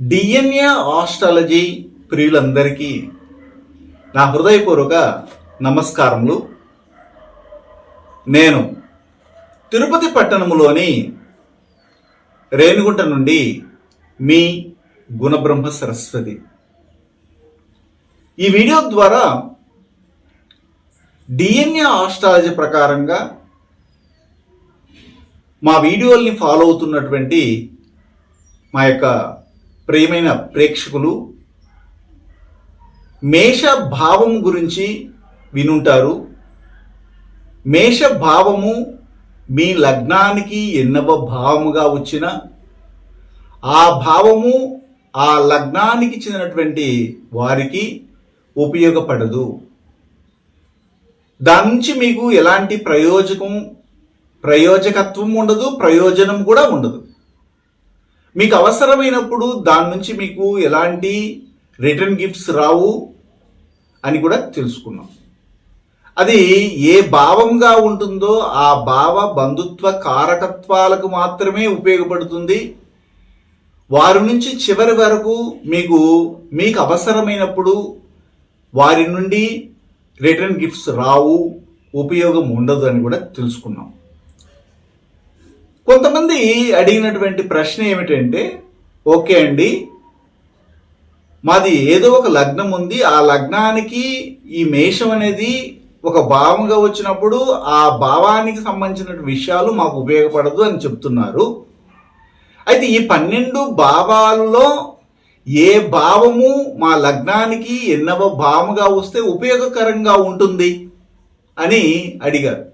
DNA astrology ప్రియులందరికీ నా హృదయపూర్వక నమస్కారములు. నేను తిరుపతి పట్టణములోని రేణిగుంట నుండి మీ గుణబ్రహ్మ సరస్వతి. ఈ వీడియో ద్వారా డిఎన్ఏ ఆస్ట్రాలజీ ప్రకారంగా మా వీడియోల్ని ఫాలో అవుతున్నటువంటి మా యొక్క ప్రియమైన ప్రేక్షకులు మేష భావం గురించి వినుంటారు. మేష భావము మీ లగ్నానికి ఎన్నవ భావముగా వచ్చిన ఆ భావము ఆ లగ్నానికి చెందినటువంటి వారికి ఉపయోగపడదు. దాని నుంచి మీకు ఎలాంటి ప్రయోజకం ప్రయోజకత్వం ఉండదు ప్రయోజనం కూడా ఉండదు. మీకు అవసరమైనప్పుడు దాని నుంచి మీకు ఎలాంటి రిటర్న్ గిఫ్ట్స్ రావు అని కూడా తెలుసుకున్నాం. అది ఏ భావంగా ఉంటుందో ఆ భావ బంధుత్వ కారకత్వాలకు మాత్రమే ఉపయోగపడుతుంది. వారి నుంచి చివరి వరకు మీకు మీకు అవసరమైనప్పుడు వారి నుండి రిటర్న్ గిఫ్ట్స్ రావు ఉపయోగం ఉండదు అని కూడా తెలుసుకున్నాం. కొంతమంది అడిగినటువంటి ప్రశ్న ఏమిటంటే ఓకే అండి మాది ఏదో ఒక లగ్నం ఉంది ఆ లగ్నానికి ఈ మేషం అనేది ఒక భావంగా వచ్చినప్పుడు ఆ భావానికి సంబంధించిన విషయాలు మాకు ఉపయోగపడదు అని చెప్తున్నారు. అయితే ఈ పన్నెండు భావాల్లో ఏ భావము మా లగ్నానికి ఎన్నవ భావముగా వస్తే ఉపయోగకరంగా ఉంటుంది అని అడిగారు.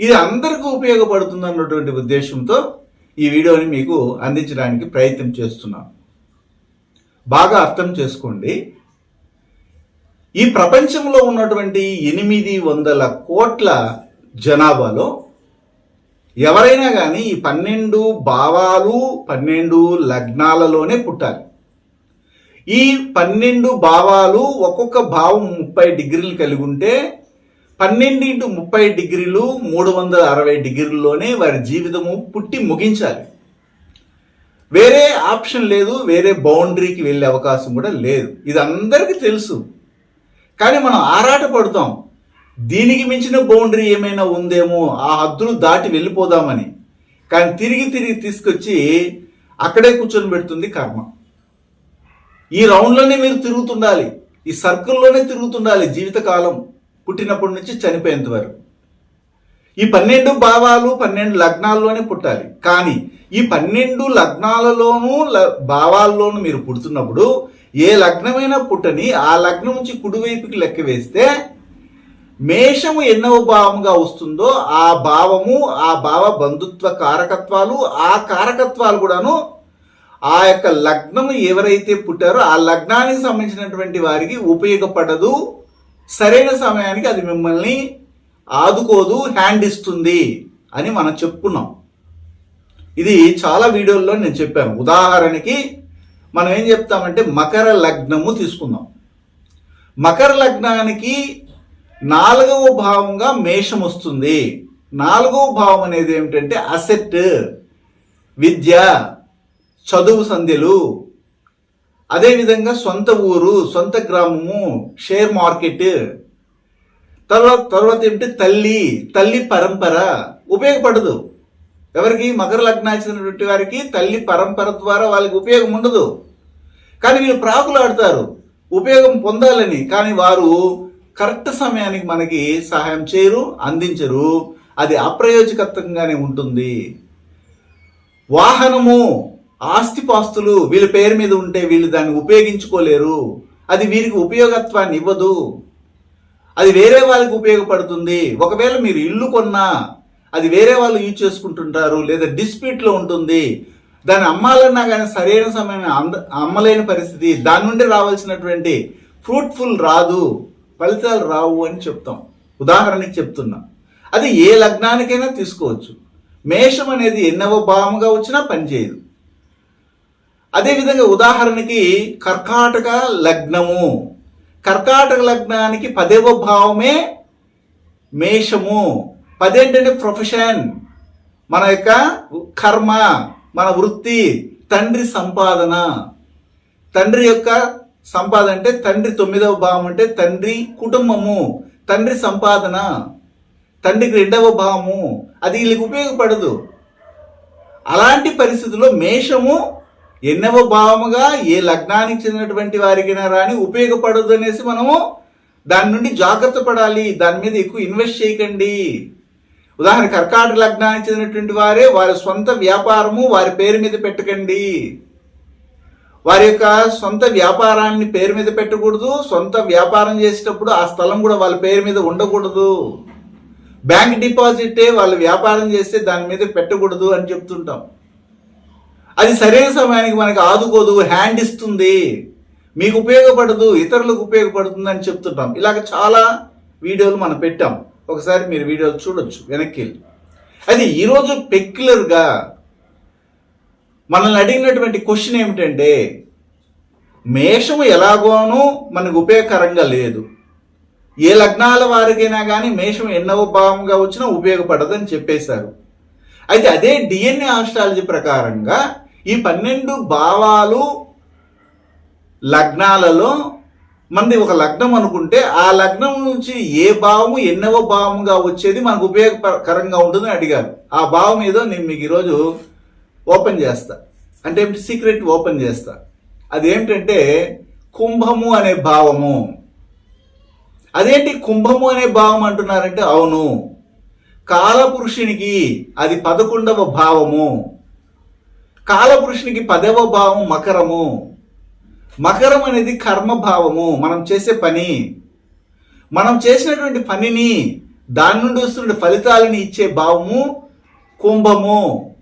ఇది అందరికీ ఉపయోగపడుతుంది అన్నటువంటి ఉద్దేశంతో ఈ వీడియోని మీకు అందించడానికి ప్రయత్నం చేస్తున్నాను. బాగా అర్థం చేసుకోండి. ఈ ప్రపంచంలో ఉన్నటువంటి ఎనిమిది వందల కోట్ల జనాభాలో ఎవరైనా కానీ ఈ పన్నెండు భావాలు పన్నెండు లగ్నాలలోనే పుట్టాలి. ఈ పన్నెండు భావాలు ఒక్కొక్క భావం ముప్పై డిగ్రీలు కలిగి ఉంటే పన్నెండు ఇంటూ ముప్పై డిగ్రీలు మూడు వందల అరవై డిగ్రీల్లోనే వారి జీవితము పుట్టి ముగించాలి. వేరే ఆప్షన్ లేదు వేరే బౌండరీకి వెళ్ళే అవకాశం కూడా లేదు. ఇది అందరికీ తెలుసు. కానీ మనం ఆరాట పడుతాం. దీనికి మించిన బౌండరీ ఏమైనా ఉందేమో ఆ హద్దులు దాటి వెళ్ళిపోదామని. కానీ తిరిగి తిరిగి తీసుకొచ్చి అక్కడే కూర్చొని పెడుతుంది కర్మ. ఈ రౌండ్లోనే మీరు తిరుగుతుండాలి. ఈ సర్కిల్లోనే తిరుగుతుండాలి జీవితకాలం. పుట్టినప్పటి నుంచి చనిపోయేంత వరకు. ఈ పన్నెండు భావాలు పన్నెండు లగ్నాల్లోనే పుట్టాలి. కానీ ఈ పన్నెండు లగ్నాలలోనూ ల- భావాల్లోనూ మీరు పుడుతున్నప్పుడు ఏ లగ్నమైనా పుట్టని ఆ లగ్నం నుంచి కుడివైపుకి లెక్క వేస్తే మేషము ఎన్నవ భావముగా వస్తుందో ఆ భావము ఆ భావ బంధుత్వ కారకత్వాలు ఆ కారకత్వాలు కూడాను ఆ యొక్క లగ్నము ఎవరైతే పుట్టారో ఆ లగ్నానికి సంబంధించినటువంటి వారికి ఉపయోగపడదు. సరైన సమయానికి అది మిమ్మల్ని ఆదుకోదు హ్యాండ్ ఇస్తుంది అని మనం చెప్పుకున్నాం. ఇది చాలా వీడియోల్లో నేను చెప్పాను. ఉదాహరణకి మనం ఏం చెప్తామంటే మకర లగ్నము తీసుకుందాం. మకర లగ్నానికి నాలుగవ భావంగా మేషం వస్తుంది. నాలుగవ భావం అనేది ఏమిటంటే అసెట్ విద్య చదువు సంధ్యలు అదేవిధంగా సొంత ఊరు సొంత గ్రామము షేర్ మార్కెట్. తర్వాత తర్వాత ఏమిటి? తల్లి తల్లి పరంపర. ఉపయోగపడదు. ఎవరికి? మకర లగ్నాచినటువంటి వారికి తల్లి పరంపర ద్వారా వాళ్ళకి ఉపయోగం ఉండదు. కానీ వీళ్ళు ప్రాకులాడతారు ఉపయోగం పొందాలని. కానీ వారు కరెక్ట్ సమయానికి మనకి సహాయం చేయరు అందించరు. అది అప్రయోజకత్వంగానే ఉంటుంది. వాహనము ఆస్తిపాస్తులు వీళ్ళ పేరు మీద ఉంటే వీళ్ళు దాన్ని ఉపయోగించుకోలేరు. అది వీరికి ఉపయోగత్వాన్ని ఇవ్వదు. అది వేరే వాళ్ళకి ఉపయోగపడుతుంది. ఒకవేళ మీరు ఇల్లు కొన్నా అది వేరే వాళ్ళు యూజ్ చేసుకుంటుంటారు లేదా డిస్ప్యూట్లో ఉంటుంది. దాన్ని అమ్మాలన్నా కానీ సరైన సమయం అంద అమ్మలేని పరిస్థితి. దాని నుండి రావాల్సినటువంటి ఫ్రూట్ఫుల్ రాదు ఫలితాలు రావు అని చెప్తాం. ఉదాహరణకి చెప్తున్నా. అది ఏ లగ్నానికైనా తీసుకోవచ్చు. మేషం అనేది ఎన్నవ భావంగా వచ్చినా పనిచేయదు. అదేవిధంగా ఉదాహరణకి కర్కాటక లగ్నము. కర్కాటక లగ్నానికి పదేవ భావమే మేషము. పదేంటంటే ప్రొఫెషన్. మన యొక్క కర్మ మన వృత్తి తండ్రి సంపాదన. తండ్రి యొక్క సంపాదన అంటే తండ్రి తొమ్మిదవ భావం అంటే తండ్రి కుటుంబము తండ్రి సంపాదన. తండ్రికి రెండవ భావము. అది వీళ్ళకి ఉపయోగపడదు. అలాంటి పరిస్థితుల్లో మేషము ఎన్నవ భావముగా ఏ లగ్నానికి చెందినటువంటి వారికైనా రాని ఉపయోగపడదు అనేసి మనము దాని నుండి జాగ్రత్త పడాలి. దాని మీద ఎక్కువ ఇన్వెస్ట్ చేయకండి. ఉదాహరణ కర్కాటక లగ్నానికి చెందినటువంటి వారే వారి సొంత వ్యాపారము వారి పేరు మీద పెట్టకండి. వారి యొక్క సొంత వ్యాపారాన్ని పేరు మీద పెట్టకూడదు. సొంత వ్యాపారం చేసేటప్పుడు ఆ స్థలం కూడా వాళ్ళ పేరు మీద ఉండకూడదు. బ్యాంక్ డిపాజిటే వాళ్ళు వ్యాపారం చేస్తే దాని మీద పెట్టకూడదు అని చెప్తుంటాం. అది సరైన సమయానికి మనకి ఆదుకోదు హ్యాండ్ ఇస్తుంది. మీకు ఉపయోగపడదు ఇతరులకు ఉపయోగపడుతుంది అని చెప్తుంటాం. ఇలాగ చాలా వీడియోలు మనం పెట్టాం. ఒకసారి మీరు వీడియోలు చూడొచ్చు వెనక్కి వెళ్ళి. అది ఈరోజు పెక్యులర్గా మనల్ని అడిగినటువంటి క్వశ్చన్ ఏమిటంటే మేషము ఎలాగోనూ మనకు ఉపయోగకరంగా లేదు. ఏ లగ్నాల వారికైనా కానీ మేషం ఎన్నవ భావంగా వచ్చినా ఉపయోగపడదని చెప్పేశారు. అయితే అదే డిఎన్ఏ ఆస్ట్రాలజీ ప్రకారంగా ఈ పన్నెండు భావాలు లగ్నాలలో మనది ఒక లగ్నం అనుకుంటే ఆ లగ్నం నుంచి ఏ భావము ఎన్నవ భావముగా వచ్చేది మనకు ఉపయోగకరంగా ఉంటుందని అడిగారు. ఆ భావం ఏదో నేను మీకు ఈరోజు ఓపెన్ చేస్తా. అంటే ఏమిటి? సీక్రెట్ ఓపెన్ చేస్తా. అదేమిటంటే కుంభము అనే భావము. అదేంటి కుంభము అనే భావం అంటున్నారంటే అవును. కాలపురుషునికి అది పదకొండవ భావము. కాలపురుషునికి పదవ భావం మకరము. మకరం అనేది కర్మభావము. మనం చేసే పని. మనం చేసినటువంటి పనిని దాని నుండి వస్తున్న ఫలితాలని ఇచ్చే భావము కుంభము.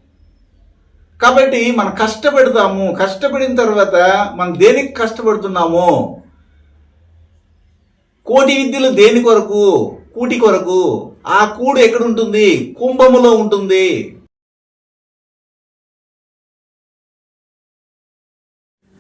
కాబట్టి మనం కష్టపడతాము. కష్టపడిన తర్వాత మనం దేనికి కష్టపడుతున్నాము? కోటి విద్యలు దేని కొరకు? కూటి కొరకు. ఆ కూడు ఎక్కడుంటుంది కుంభములో ఉంటుంది.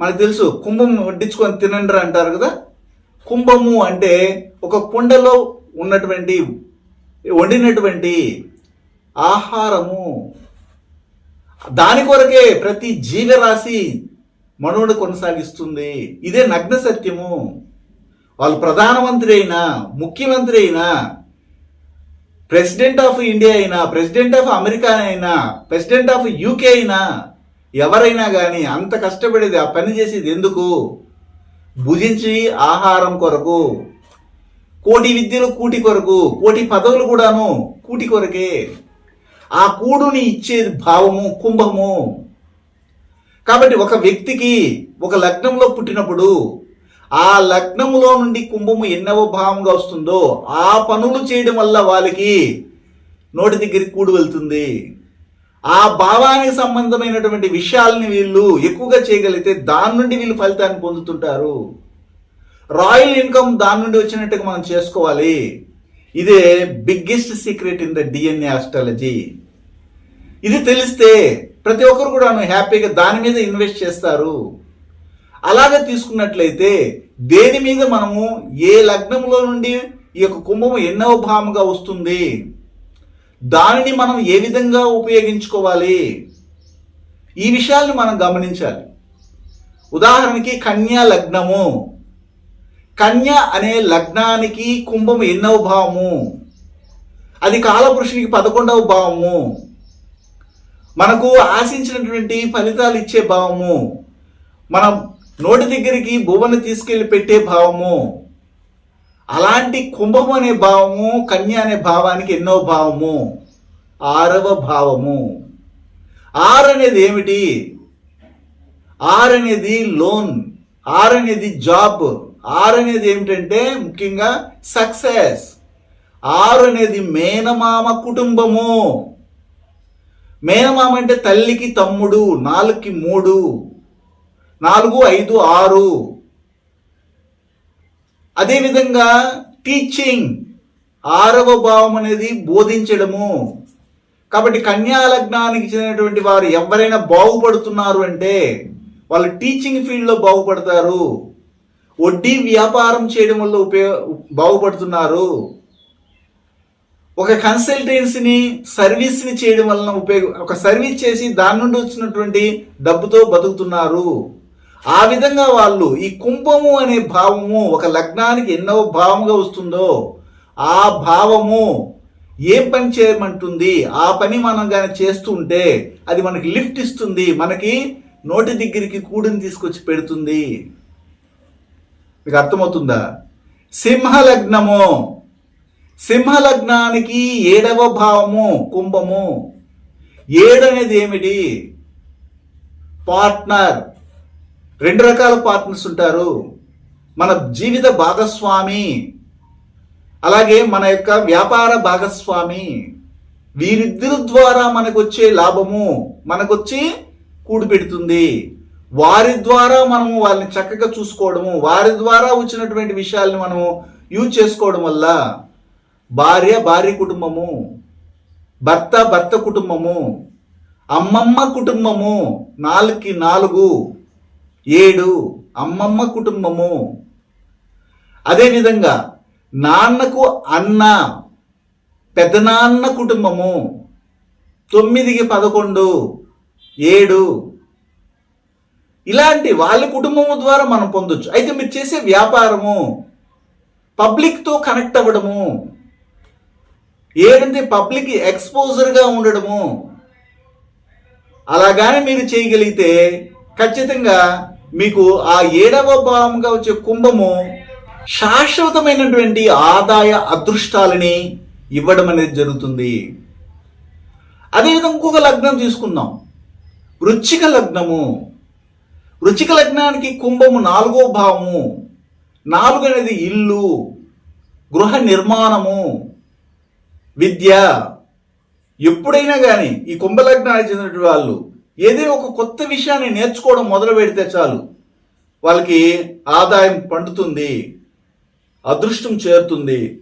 మనకు తెలుసు కుంభం వడ్డించుకొని తినండి అంటారు కదా? కుంభము అంటే ఒక కుండలో ఉన్నటువంటి వండినటువంటి ఆహారము. దాని కొరకే ప్రతి జీవరాశి మనువుడు కొనసాగిస్తుంది. ఇదే నగ్న సత్యము. వాళ్ళు ప్రధానమంత్రి అయినా ముఖ్యమంత్రి అయినా ప్రెసిడెంట్ ఆఫ్ ఇండియా అయినా ప్రెసిడెంట్ ఆఫ్ అమెరికా అయినా ప్రెసిడెంట్ ఆఫ్ యూకే అయినా ఎవరైనా కానీ అంత కష్టపడేది ఆ పని చేసేది ఎందుకు? భుజించి ఆహారం కొరకు కోటి విద్యలు కూటి కొరకు కోటి పదవులు కూడాను కూటి కొరకే. ఆ కూడుని ఇచ్చేది భావము కుంభము. కాబట్టి ఒక వ్యక్తికి ఒక లగ్నంలో పుట్టినప్పుడు ఆ లగ్నములో నుండి కుంభము ఎన్నవ భావంగా వస్తుందో ఆ పనులు చేయడం వల్ల వాళ్ళకి నోటి దగ్గరికి కూడు వెళ్తుంది. ఆ భావానికి సంబంధమైనటువంటి విషయాల్ని వీళ్ళు ఎక్కువగా చేయగలిగితే దాని నుండి వీళ్ళు ఫలితాన్ని పొందుతుంటారు. రాయల్ ఇన్కమ్ దాని నుండి వచ్చినట్టుగా మనం చేసుకోవాలి. ఇదే biggest secret in the DNA astrology. ఇది తెలిస్తే ప్రతి ఒక్కరు కూడా హ్యాపీగా దాని మీద ఇన్వెస్ట్ చేస్తారు. అలాగే తీసుకున్నట్లయితే దేని మీద మనము ఏ లగ్నంలో నుండి ఈ యొక్క కుంభము ఎన్నో భామగా వస్తుంది? దానిని మనం ఏ విధంగా ఉపయోగించుకోవాలి? ఈ విషయాలను మనం గమనించాలి. ఉదాహరణకి కన్యా లగ్నము. కన్య అనే లగ్నానికి కుంభము ఎన్నవ భావము? అది కాలపురుషునికి పదకొండవ భావము. మనకు ఆశించినటువంటి ఫలితాలు ఇచ్చే భావము. మనం నోటి దగ్గరికి భువన తీసుకెళ్ళి పెట్టే భావము. అలాంటి కుంభము అనే భావము కన్య అనే భావానికి ఎన్నో భావము? ఆరవ భావము. ఆర్ అనేది ఏమిటి? ఆర్ అనేది లోన్ ఆర్ అనేది జాబ్. ఆర్ అనేది ఏమిటంటే ముఖ్యంగా సక్సెస్. ఆరు అనేది మేనమామ కుటుంబము. మేనమామ అంటే తల్లికి తమ్ముడు నాలుగుకి మూడు నాలుగు ఐదు ఆరు. అదేవిధంగా టీచింగ్ ఆరవ భావం అనేది బోధించడము. కాబట్టి కన్యా లగ్నానికి చెందినటువంటి వారు ఎవరైనా బాగుపడుతున్నారు అంటే వాళ్ళు టీచింగ్ ఫీల్డ్లో బాగుపడతారు. వడ్డీ వ్యాపారం చేయడం వల్ల ఉపయోగ బాగుపడుతున్నారు. ఒక కన్సల్టెన్సీని సర్వీస్ని చేయడం వలన ఉపయోగ ఒక సర్వీస్ చేసి దాని నుండి వచ్చినటువంటి డబ్బుతో బతుకుతున్నారు. ఆ విధంగా వాళ్ళు ఈ కుంభము అనే భావము ఒక లగ్నానికి ఎన్నో భావముగా వస్తుందో ఆ భావము ఏం పని చేయమంటుంది? ఆ పని మనం కానీ చేస్తూ ఉంటే అది మనకి లిఫ్ట్ ఇస్తుంది మనకి నోటి దగ్గరికి కూడిని తీసుకొచ్చి పెడుతుంది. మీకు అర్థమవుతుందా? సింహ లగ్నము సింహ లగ్నానికి ఏడవ భావము కుంభము. ఏడనేది ఏమిటి? పార్ట్నర్. రెండు రకాల పార్ట్నర్స్ ఉంటారు. మన జీవిత భాగస్వామి అలాగే మన యొక్క వ్యాపార భాగస్వామి. వీరిద్దరి ద్వారా మనకు వచ్చే లాభము మనకొచ్చి కూడిపెడుతుంది వారి ద్వారా మనము వాళ్ళని చక్కగా చూసుకోవడము వారి ద్వారా వచ్చినటువంటి విషయాల్ని మనము యూజ్ చేసుకోవడం వల్ల భార్య భార్య కుటుంబము భర్త భర్త కుటుంబము అమ్మమ్మ కుటుంబము నాలుగుకి నాలుగు ఏడు అమ్మమ్మ కుటుంబము. అదేవిధంగా నాన్నకు అన్న పెద్దనాన్న కుటుంబము. తొమ్మిదికి పదకొండు ఏడు. ఇలాంటి వాళ్ళ కుటుంబము ద్వారా మనం పొందొచ్చు. అయితే మీరు చేసే వ్యాపారము పబ్లిక్తో కనెక్ట్ అవ్వడము ఏడంటే పబ్లిక్ ఎక్స్పోజర్గా ఉండడము. అలాగానే మీరు చేయగలిగితే ఖచ్చితంగా మీకు ఆ ఏడవ భావంగా వచ్చే కుంభము శాశ్వతమైనటువంటి ఆదాయ అదృష్టాలని ఇవ్వడం అనేది జరుగుతుంది. అదేవిధంగా ఇంకొక లగ్నం తీసుకుందాం. వృచ్చిక లగ్నము. వృచ్చిక లగ్నానికి కుంభము నాలుగో భావము నాలుగు అనేది ఇల్లు గృహ నిర్మాణము విద్య. ఎప్పుడైనా కానీ ఈ కుంభలగ్నానికి చెందినటువంటి వాళ్ళు ఏదో ఒక కొత్త విషయాన్ని నేర్చుకోవడం మొదలు పెడితే చాలు. వాళ్ళకి ఆదాయం పండుతుంది అదృష్టం చేరుతుంది.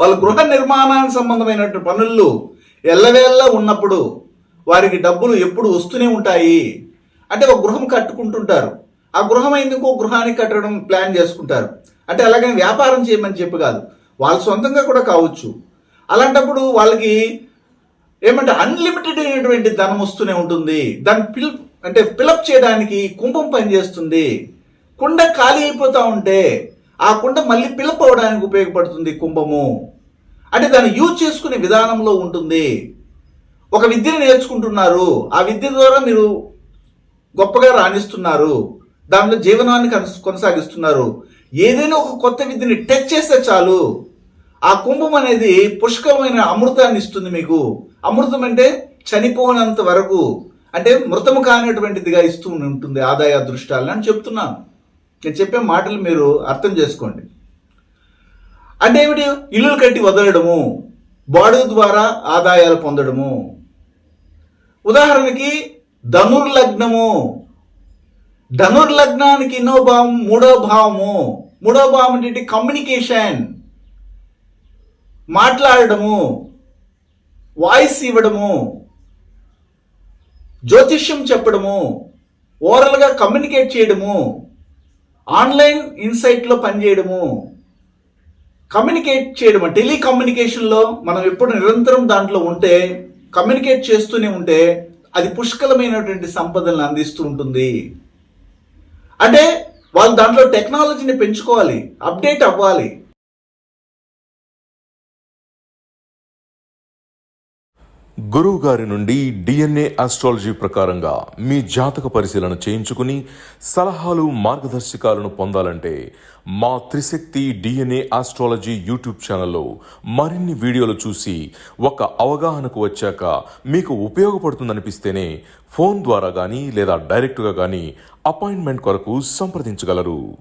వాళ్ళ గృహ నిర్మాణానికి సంబంధమైనటువంటి పనుల్లో ఎల్లవేళ్ళ ఉన్నప్పుడు వారికి డబ్బులు ఎప్పుడు వస్తూనే ఉంటాయి. అంటే ఒక గృహం కట్టుకుంటుంటారు. ఆ గృహం అయింది ఇంకో గృహానికి కట్టడం ప్లాన్ చేసుకుంటారు. అంటే అలాగని వ్యాపారం చేయమని చెప్పి కాదు. వాళ్ళు సొంతంగా కూడా కావచ్చు. అలాంటప్పుడు వాళ్ళకి ఏమంటే అన్లిమిటెడ్ అయినటువంటి ధనం వస్తూనే ఉంటుంది. దాన్ని పిల్ అంటే పిలప్ చేయడానికి కుంభం పనిచేస్తుంది కుండ ఖాళీ అయిపోతూ ఉంటే ఆ కుండ మళ్ళీ పిలప్ అవడానికి ఉపయోగపడుతుంది కుంభము. అంటే దాన్ని యూజ్ చేసుకునే విధానంలో ఉంటుంది. ఒక విద్యను నేర్చుకుంటున్నారు. ఆ విద్య ద్వారా మీరు గొప్పగా రాణిస్తున్నారు. దాంట్లో జీవనాన్ని కొనసాగిస్తున్నారు. ఏదైనా ఒక కొత్త విద్యని టచ్ చేస్తే చాలు. ఆ కుంభం అనేది పుష్కలమైన అమృతాన్ని ఇస్తుంది మీకు. అమృతం అంటే చనిపోనంత వరకు అంటే మృతము కానిటువంటిదిగా ఇస్తూ ఉంటుంది ఆదాయ అదృష్టాలని అని చెప్తున్నాను. నేను చెప్పే మాటలు మీరు అర్థం చేసుకోండి. అంటే ఏమిటి? ఇల్లులు కట్టి వదలడము బాడు ద్వారా ఆదాయాలు పొందడము. ఉదాహరణకి ధనుర్లగ్నము. ధనుర్లగ్నానికి ఎన్నో భావం మూడో భావము. మూడో భావం ఏంటి? కమ్యూనికేషన్. మాట్లాడడము. వాయిస్ ఇవ్వడము జ్యోతిష్యం చెప్పడము ఓరల్గా కమ్యూనికేట్ చేయడము ఆన్లైన్ ఇన్సైట్లో పనిచేయడము కమ్యూనికేట్ చేయడం టెలికమ్యూనికేషన్లో మనం ఎప్పుడు నిరంతరం దాంట్లో ఉంటే కమ్యూనికేట్ చేస్తూనే ఉంటే అది పుష్కలమైనటువంటి సంపదలను అందిస్తూ ఉంటుంది. అంటే వాళ్ళు దాంట్లో టెక్నాలజీని పెంచుకోవాలి అప్డేట్ అవ్వాలి. గురువు గారి నుండి డిఎన్ఏ ఆస్ట్రాలజీ ప్రకారంగా మీ జాతక పరిశీలన చేయించుకుని సలహాలు మార్గదర్శకాలను పొందాలంటే మా త్రిశక్తి డిఎన్ఏ ఆస్ట్రాలజీ యూట్యూబ్ ఛానల్లో మరిన్ని వీడియోలు చూసి ఒక అవగాహనకు వచ్చాక మీకు ఉపయోగపడుతుందనిపిస్తేనే ఫోన్ ద్వారా కానీ లేదా డైరెక్ట్గా కానీ అపాయింట్మెంట్ కొరకు సంప్రదించగలరు.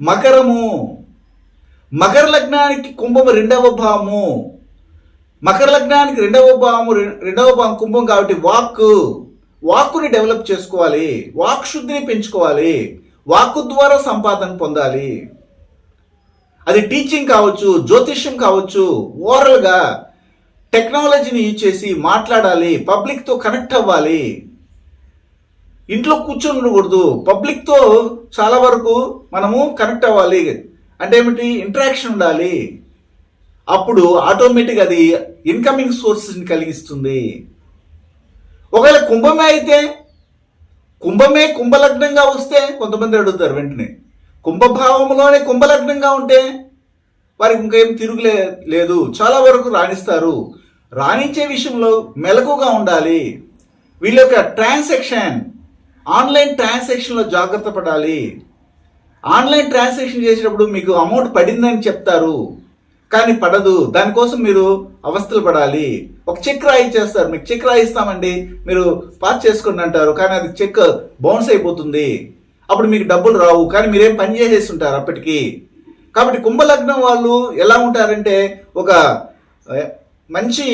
మకరము. మకర లగ్నానికి కుంభము రెండవ భావము. మకర లగ్నానికి రెండవ భావము రెండవ భావం కుంభం కాబట్టి వాక్. వాక్కుని డెవలప్ చేసుకోవాలి. వాక్ శుద్ధిని పెంచుకోవాలి. వాక్కు ద్వారా సంపాదన పొందాలి. అది టీచింగ్ కావచ్చు జ్యోతిష్యం కావచ్చు ఓవరాల్గా టెక్నాలజీని యూజ్ చేసి మాట్లాడాలి పబ్లిక్తో కనెక్ట్ అవ్వాలి. ఇంట్లో కూర్చొని ఉండకూడదు. పబ్లిక్తో చాలా వరకు మనము కనెక్ట్ అవ్వాలి. అంటే ఏమిటి? ఇంటరాక్షన్ ఉండాలి. అప్పుడు ఆటోమేటిక్ అది ఇన్కమింగ్ సోర్సెస్ని కలిగిస్తుంది. ఒకవేళ కుంభమే అయితే కుంభమే కుంభలగ్నంగా వస్తే కొంతమంది అడుగుతారు వెంటనే కుంభభావంలోనే కుంభలగ్నంగా ఉంటే వారికి ఇంకేం తిరుగులే లేదు. చాలా వరకు రాణిస్తారు. రాణించే విషయంలో మెలకుగా ఉండాలి. వీళ్ళ యొక్క ట్రాన్సాక్షన్ ఆన్లైన్ ట్రాన్సాక్షన్లో జాగ్రత్త పడాలి. ఆన్లైన్ ట్రాన్సాక్షన్ చేసేటప్పుడు మీకు అమౌంట్ పడిందని చెప్తారు. కానీ పడదు. దానికోసం మీరు అవస్థలు పడాలి. ఒక చెక్ రాయిచ్చేస్తారు మీకు చెక్ రాయిస్తామండి మీరు పాస్ చేసుకోండి అంటారు. కానీ అది చెక్ బౌన్స్ అయిపోతుంది. అప్పుడు మీకు డబ్బులు రావు. కానీ మీరేం పని చేసేసి ఉంటారు అప్పటికి? కాబట్టి కుంభలగ్నం వాళ్ళు ఎలా ఉంటారంటే ఒక మంచి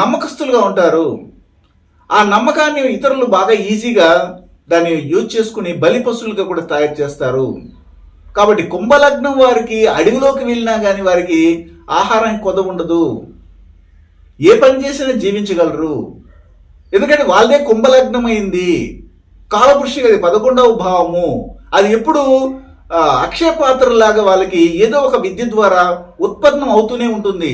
నమ్మకస్తులుగా ఉంటారు. ఆ నమ్మకాన్ని ఇతరులు బాగా ఈజీగా దాన్ని యూజ్ చేసుకుని బలి పశువులుగా కూడా తయారు చేస్తారు. కాబట్టి కుంభలగ్నం వారికి అడవిలోకి వెళ్ళినా కానీ వారికి ఆహారం కొద ఉండదు. ఏ పని చేసినా జీవించగలరు. ఎందుకంటే వాళ్ళదే కుంభలగ్నం అయింది కాలపురుషి అది పదకొండవ భావము. అది ఎప్పుడు అక్షయపాత్రలాగా అక్షయ వాళ్ళకి ఏదో ఒక విద్య ద్వారా ఉత్పన్నం అవుతూనే ఉంటుంది.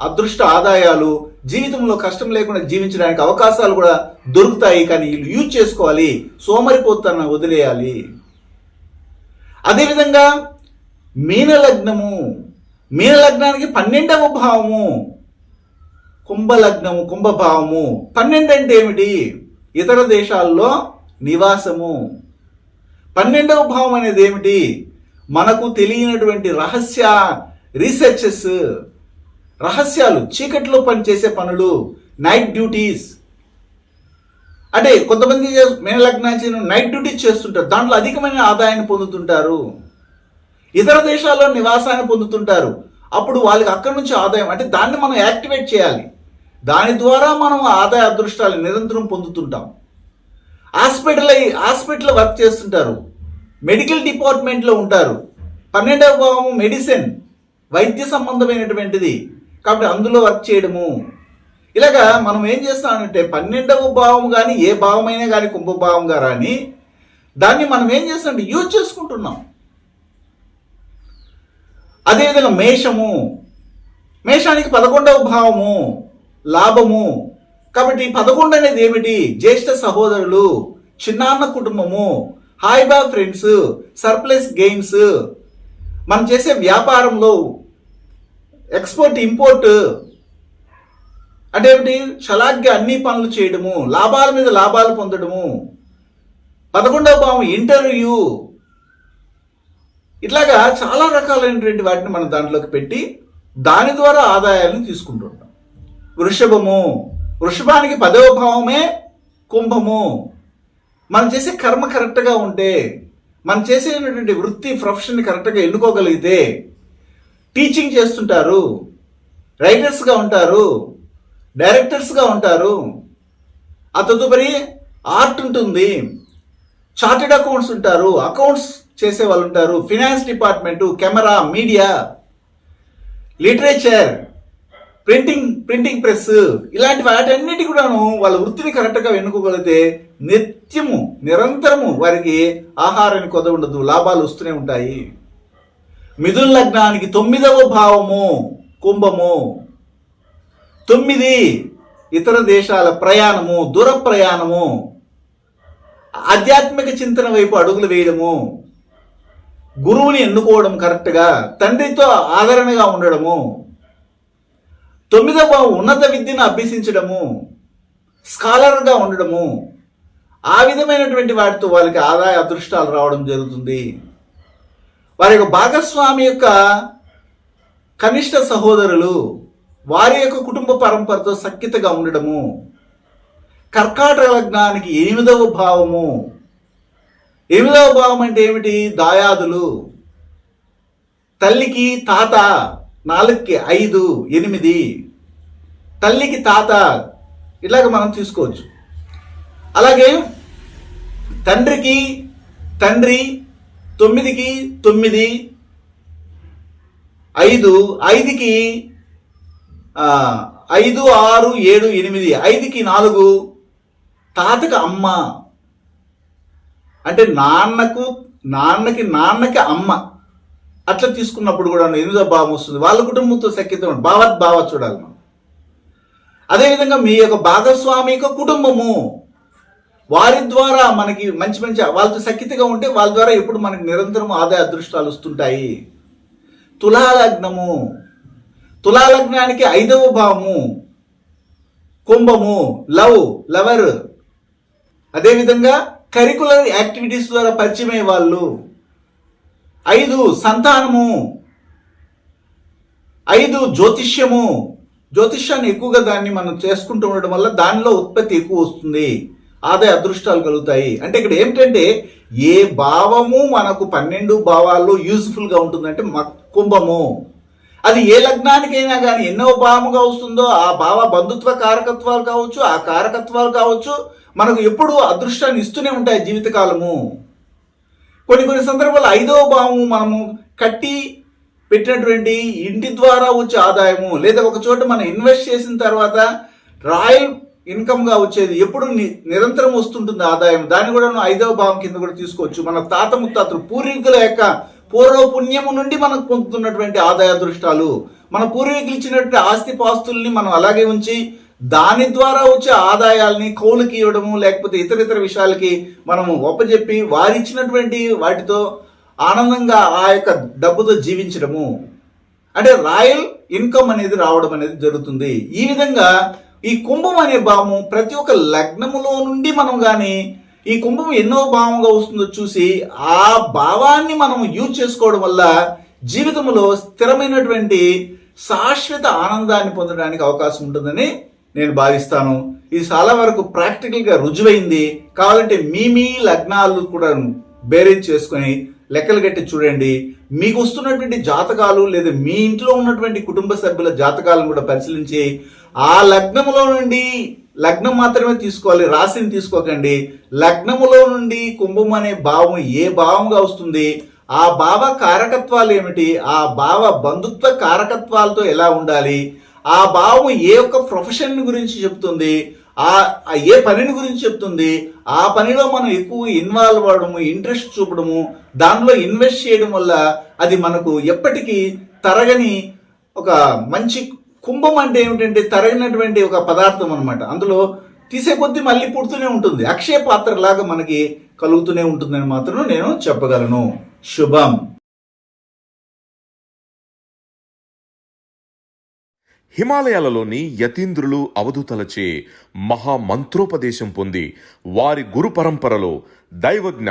అదృష్ట ఆదాయాలు జీవితంలో కష్టం లేకుండా జీవించడానికి అవకాశాలు కూడా దొరుకుతాయి. కానీ వీళ్ళు యూజ్ చేసుకోవాలి. సోమరిపోతాన్ని వదిలేయాలి. అదేవిధంగా మీనలగ్నము. మీనలగ్నానికి పన్నెండవ భావము. కుంభలగ్నము కుంభభావము. పన్నెండు అంటే ఏమిటి? ఇతర దేశాల్లో నివాసము. పన్నెండవ భావం అనేది ఏమిటి? మనకు తెలియనటువంటి రహస్య రీసెర్చెస్ రహస్యాలు చీకట్లో పనిచేసే పనులు నైట్ డ్యూటీస్ అంటే కొంతమంది మేనలగ్నాచీను నైట్ డ్యూటీ చేస్తుంటారు. దాంట్లో అధికమైన ఆదాయాన్ని పొందుతుంటారు. ఇతర దేశాల్లో నివాసాన్ని పొందుతుంటారు. అప్పుడు వాళ్ళకి అక్కడి నుంచి ఆదాయం అంటే దాన్ని మనం యాక్టివేట్ చేయాలి. దాని ద్వారా మనం ఆదాయ అదృష్టాలు నిరంతరం పొందుతుంటాం. హాస్పిటల్ అయి హాస్పిటల్ వర్క్ చేస్తుంటారు. మెడికల్ డిపార్ట్మెంట్లో ఉంటారు. పన్నెండవ భావము మెడిసిన్ వైద్య సంబంధమైనటువంటిది. కాబట్టి అందులో వర్క్ చేయడము. ఇలాగా మనం ఏం చేస్తామంటే పన్నెండవ భావం కానీ ఏ భావమైనా కానీ కుంభభావంగా కానీ దాన్ని మనం ఏం చేస్తామంటే యూజ్ చేసుకుంటున్నాం. అదేవిధంగా మేషము. మేషానికి పదకొండవ భావము లాభము. కాబట్టి పదకొండు అనేది ఏమిటి? జ్యేష్ఠ సహోదరులు చిన్నాన్న కుటుంబము హాయిబా ఫ్రెండ్స్ సర్ప్లస్ గేమ్స్. మనం చేసే వ్యాపారంలో ఎక్స్పోర్ట్ ఇంపోర్ట్ అంటే ఏమిటి చలాగ్గా అన్ని పనులు చేయడము లాభాల మీద లాభాలు పొందడము. పదకొండవ భావం ఇంటర్వ్యూ. ఇట్లాగా చాలా రకాలైనటువంటి వాటిని మనం దాంట్లోకి పెట్టి దాని ద్వారా ఆదాయాలను తీసుకుంటుంటాం. వృషభము. వృషభానికి పదవ భావమే కుంభము. మనం చేసే కర్మ కరెక్ట్గా ఉంటే మనం చేసేటువంటి వృత్తి ప్రొఫెషన్ కరెక్ట్గా ఎన్నుకోగలిగితే టీచింగ్ చేస్తుంటారు రైటర్స్గా ఉంటారు డైరెక్టర్స్గా ఉంటారు. ఆ తదుపరి ఆర్ట్ ఉంటుంది. చార్టెడ్ అకౌంట్స్ ఉంటారు. అకౌంట్స్ చేసే వాళ్ళు ఉంటారు. Finance department camera media literature printing printing press ఇలాంటి వాటన్నిటి కూడాను వాళ్ళ వృత్తిని కరెక్ట్గా ఎన్నుకోగలిగితే నిత్యము నిరంతరము వారికి ఆహారానికి కొద ఉండదు లాభాలు వస్తూనే ఉంటాయి. మిథున లగ్నానికి తొమ్మిదవ భావము కుంభము. తొమ్మిది ఇతర దేశాల ప్రయాణము దూర ప్రయాణము ఆధ్యాత్మిక చింతన వైపు అడుగులు వేయడము గురువుని ఎన్నుకోవడం కరెక్ట్గా తండ్రితో ఆదరణగా ఉండడము తొమ్మిదవ ఉన్నత విద్యను అభ్యసించడము స్కాలర్గా ఉండడము ఆ విధమైనటువంటి వాటితో వాళ్ళకి ఆదాయ అదృష్టాలు రావడం జరుగుతుంది. వారి యొక్క భాగస్వామి యొక్క కనిష్ట సహోదరులు వారి యొక్క కుటుంబ పరంపరతో సఖ్యతగా ఉండడము కర్కాటక లగ్నానికి ఎనిమిదవ భావము. ఎనిమిదవ భావం అంటే ఏమిటి? దాయాదులు. తల్లికి తాత నాలుగుకి ఐదు ఎనిమిది. తల్లికి తాత ఇలాగ మనం తీసుకోవచ్చు అలాగే తండ్రికి తండ్రి తొమ్మిదికి తొమ్మిది ఐదు ఐదుకి ఐదు ఆరు ఏడు ఎనిమిది ఐదుకి నాలుగు. తాతకు అమ్మ. అంటే నాన్నకు నాన్నకి నాన్నకి అమ్మ. అట్లా తీసుకున్నప్పుడు కూడా ఎనిమిదో భావం వస్తుంది? వాళ్ళ కుటుంబంతో సఖ్యత ఉంటుంది. భావత్ భావ చూడాలి మనం. అదేవిధంగా మీ యొక్క భాగస్వామి యొక్క కుటుంబము. వారి ద్వారా మనకి మంచి మంచి వాళ్ళతో సఖ్యతగా ఉంటే వాళ్ళ ద్వారా ఎప్పుడు మనకి నిరంతరం ఆదాయ అదృష్టాలు వస్తుంటాయి. తులాలగ్నము. తులాలగ్నానికి ఐదవ భావము. కుంభము లవ్ లవర్. అదేవిధంగా కరికులర్ యాక్టివిటీస్ ద్వారా పరిచయమయ్యే వాళ్ళు. ఐదు సంతానము. ఐదు జ్యోతిష్యము. జ్యోతిష్యాన్ని ఎక్కువగా దాన్ని మనం చేసుకుంటూ ఉండడం వల్ల దానిలో ఉత్పత్తి ఎక్కువ వస్తుంది. ఆదాయ అదృష్టాలు కలుగుతాయి. అంటే ఇక్కడ ఏమిటంటే ఏ భావము మనకు పన్నెండు భావాల్లో యూజ్ఫుల్గా ఉంటుందంటే కుంభము. అది ఏ లగ్నానికైనా కానీ ఎన్నో భావముగా వస్తుందో ఆ భావ బంధుత్వ కారకత్వాలు కావచ్చు ఆ కారకత్వాలు కావచ్చు మనకు ఎప్పుడూ అదృష్టాన్ని ఇస్తూనే ఉంటాయి జీవితకాలము. కొన్ని కొన్ని సందర్భాల్లో ఐదవ భావము మనము కట్టి పెట్టినటువంటి ఇంటి ద్వారా వచ్చే ఆదాయము లేదా ఒక చోట మనం ఇన్వెస్ట్ చేసిన తర్వాత రాయల్ ఇన్కమ్గా వచ్చేది ఎప్పుడు ని- నిరంతరం వస్తుంటుంది ఆదాయం. దాన్ని కూడా మనం ఐదవ భావం కింద కూడా తీసుకోవచ్చు. మన తాత ముత్తాతలు పూర్వీకుల యొక్క పూర్వ పుణ్యము నుండి మనం పొందుతున్నటువంటి ఆదాయ దృష్టాలు మన పూర్వీకులు ఇచ్చినటువంటి ఆస్తి పాస్తుల్ని మనం అలాగే ఉంచి దాని ద్వారా వచ్చే ఆదాయాల్ని కౌలుకి ఇవ్వడము లేకపోతే ఇతర ఇతర విషయాలకి మనము ఒప్పజెప్పి వారిచ్చినటువంటి వాటితో ఆనందంగా ఆ యొక్క డబ్బుతో జీవించడము. అంటే రాయల్ ఇన్కమ్ అనేది రావడం అనేది జరుగుతుంది. ఈ విధంగా ఈ కుంభం అనే భావము ప్రతి ఒక్క లగ్నములో నుండి మనం కానీ ఈ కుంభం ఎన్నో భావంగా వస్తుందో చూసి ఆ భావాన్ని మనం యూజ్ చేసుకోవడం వల్ల జీవితంలో స్థిరమైనటువంటి శాశ్వత ఆనందాన్ని పొందడానికి అవకాశం ఉంటుందని నేను భావిస్తాను. ఇది చాలా వరకు ప్రాక్టికల్గా రుజువైంది. కావాలంటే మీ మీ లగ్నాలు కూడా బేరేజ్ చేసుకొని లెక్కలు కట్టి చూడండి. మీకు వస్తున్నటువంటి జాతకాలు లేదా మీ ఇంట్లో ఉన్నటువంటి కుటుంబ సభ్యుల జాతకాలను కూడా పరిశీలించి ఆ లగ్నములో నుండి లగ్నం మాత్రమే తీసుకోవాలి రాశిని తీసుకోకండి. లగ్నములో నుండి కుంభం అనే భావం ఏ భావంగా వస్తుంది? ఆ భావ కారకత్వాలు ఏమిటి? ఆ భావ బంధుత్వ కారకత్వాలతో ఎలా ఉండాలి? ఆ భావం ఏ ఒక్క ప్రొఫెషన్ గురించి చెప్తుంది? ఆ ఆ ఏ పనిని గురించి చెప్తుంది? ఆ పనిలో మనం ఎక్కువ ఇన్వాల్వ్ అవ్వడము ఇంట్రెస్ట్ చూపడము దానిలో ఇన్వెస్ట్ చేయడం వల్ల అది మనకు ఎప్పటికీ తరగని ఒక మంచి కుంభం అంటే ఏమిటంటే తరగినటువంటి ఒక పదార్థం అనమాట అందులో తీసే కొద్దీ మళ్ళీ పుడుతూనే ఉంటుంది. అక్షయ పాత్ర లాగా మనకి కలుగుతూనే ఉంటుందని మాత్రం నేను చెప్పగలను. శుభం. హిమాలయాలలోని యతీంద్రులు అవధూతలచే మహామంత్రోపదేశం పొంది వారి గురు పరంపరలో దైవజ్ఞ